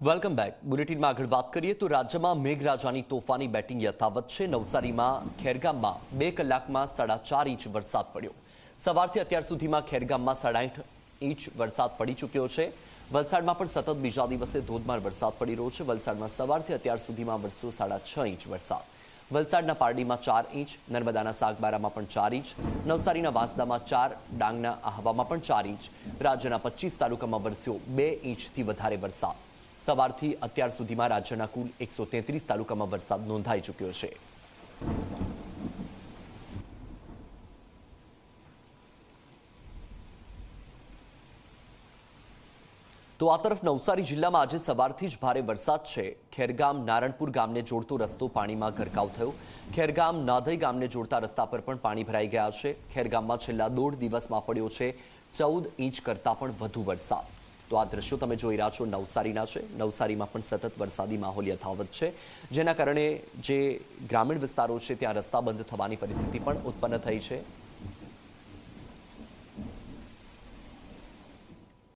Welcome back બુલેટિનમાં આગળ વાત કરીએ તો રાજ્યમાં મેઘરાજાની તોફાની બેટિંગ યથાવત છે. નવસારીમાં ખેરગામમાં બે કલાકમાં સાડા ચાર ઇંચ વરસાદ પડ્યો. સવારથી અત્યાર સુધીમાં ખેરગામમાં સાડા ઇંચ વરસાદ પડી ચૂક્યો છે. વલસાડમાં પણ સતત બીજા દિવસે ધોધમાર વરસાદ પડી રહ્યો છે. વલસાડમાં સવારથી અત્યાર સુધીમાં વરસ્યો સાડા છ ઇંચ વરસાદ. વલસાડના પારડીમાં ચાર ઇંચ, નર્મદાના સાગબારામાં પણ ચાર ઇંચ, નવસારીના વાંસદામાં ચાર, ડાંગના આહવામાં પણ ચાર ઇંચ. રાજ્યના પચીસ તાલુકામાં વરસ્યો બે ઇંચથી વધારે વરસાદ. સવારથી અત્યાર સુધીમાં રાજ્યના કુલ એકસો તાલુકામાં વરસાદ નોંધાઈ ચૂક્યો છે. તો આ તરફ નવસારી જિલ્લામાં આજે સવારથી જ ભારે વરસાદ છે. ખેરગામ નારણપુર ગામને જોડતો રસ્તો પાણીમાં ગરકાવ થયો. ખેરગામ નાધઈ ગામને જોડતા રસ્તા પર પણ પાણી ભરાઈ ગયા છે. ખેરગામમાં છેલ્લા દોઢ દિવસમાં પડ્યો છે ચૌદ ઇંચ કરતાં પણ વધુ વરસાદ. તો આ દ્રશ્યો તમે જોઈ રહ્યા છો, નવસારીના છે. નવસારીમાં પણ સતત વરસાદી માહોલ યથાવત છે. જેના કારણે જે ગ્રામીણ વિસ્તારો છે, ત્યાં રસ્તા બંધ થવાની પરિસ્થિતિ પણ ઉત્પન્ન થઈ છે.